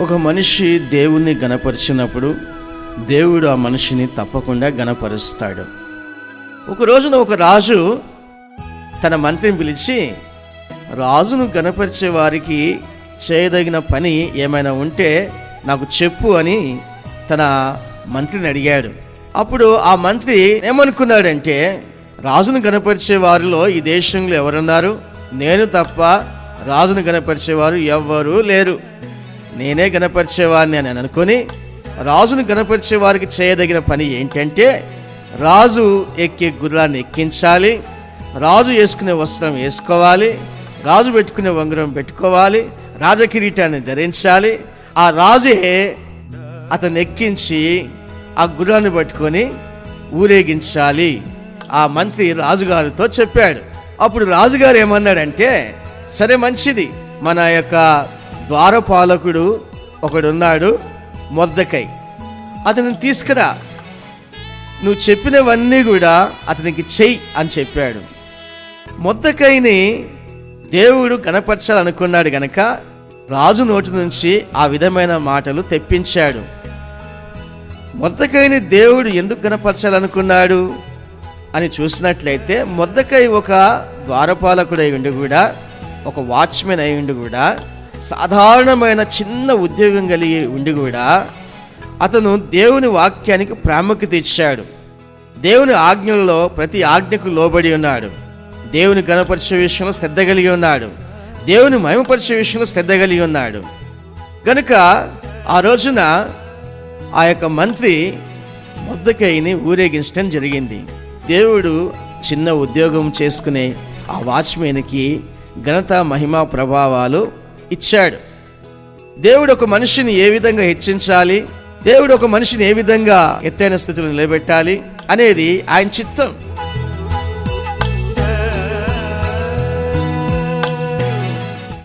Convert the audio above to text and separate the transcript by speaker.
Speaker 1: ఒక మనిషి దేవుణ్ణి గణపరిచినప్పుడు దేవుడు ఆ మనిషిని తప్పకుండా గణపరుస్తాడు. ఒక రోజున ఒక రాజు తన మంత్రిని పిలిచి రాజును గణపరిచే వారికి చేయదగిన పని ఏమైనా ఉంటే నాకు చెప్పు అని తన మంత్రిని అడిగాడు. అప్పుడు ఆ మంత్రి ఏమనుకున్నాడంటే రాజును గణపరిచే వారిలో ఈ దేశంలో ఎవరున్నారు? నేను తప్ప రాజును గణపరిచేవారు ఎవ్వరూ లేరు. నేనే గనపరిచేవాడిని అని అనుకొని రాజును గణపరిచే వారికి చేయదగిన పని ఏంటంటే రాజు ఎక్కే గుర్రాన్ని ఎక్కించాలి రాజు వేసుకునే వస్త్రం వేసుకోవాలి రాజు పెట్టుకునే ఉంగరం పెట్టుకోవాలి రాజకిరీటాన్ని ధరించాలి. ఆ రాజే అతను ఎక్కించి ఆ గుర్రాన్ని పట్టుకొని ఊరేగించాలి. ఆ మంత్రి రాజుగారితో చెప్పాడు. అప్పుడు రాజుగారు ఏమన్నాడంటే సరే మంచిది మన యొక్క ద్వారపాలకుడు ఒకడున్నాడు మొద్దకై అతను తీసుకురా. నువ్వు చెప్పినవన్నీ కూడా అతనికి చెయ్యి అని చెప్పాడు. మొద్దకైని దేవుడు కనపరచాలనుకున్నాడు గనక రాజు నోటి నుంచి ఆ విధమైన మాటలు తెప్పించాడు. మొద్దకైని దేవుడు ఎందుకు కనపరచాలనుకున్నాడు అని చూసినట్లయితే మొద్దకై ఒక ద్వారపాలకుడు అయి ఉండి కూడా ఒక వాచ్మెన్ అయి ఉండి కూడా సాధారణమైన చిన్న ఉద్యోగం కలిగి ఉండి కూడా అతను దేవుని వాక్యానికి ప్రాముఖ్యత ఇచ్చాడు. దేవుని ఆజ్ఞల్లో ప్రతి ఆజ్ఞకు లోబడి ఉన్నాడు. దేవుని గణపరిచే విషయంలో శ్రద్ధ కలిగి ఉన్నాడు. దేవుని మహిమపరిచే విషయంలో శ్రద్ధ కలిగి ఉన్నాడు. కనుక ఆ రోజున ఆ యొక్క మంత్రి ముద్దకైని ఊరేగించడం జరిగింది. దేవుడు చిన్న ఉద్యోగం చేసుకునే ఆ వాచ్మెన్కి ఘనత మహిమ ప్రభావాలు ఇచ్చాడు. దేవుడు ఒక మనిషిని ఏ విధంగా హెచ్చించాలి? దేవుడు ఒక మనిషిని ఏ విధంగా ఎత్తైన స్థితిలో నిలబెట్టాలి? అనేది ఆయన చిత్తం.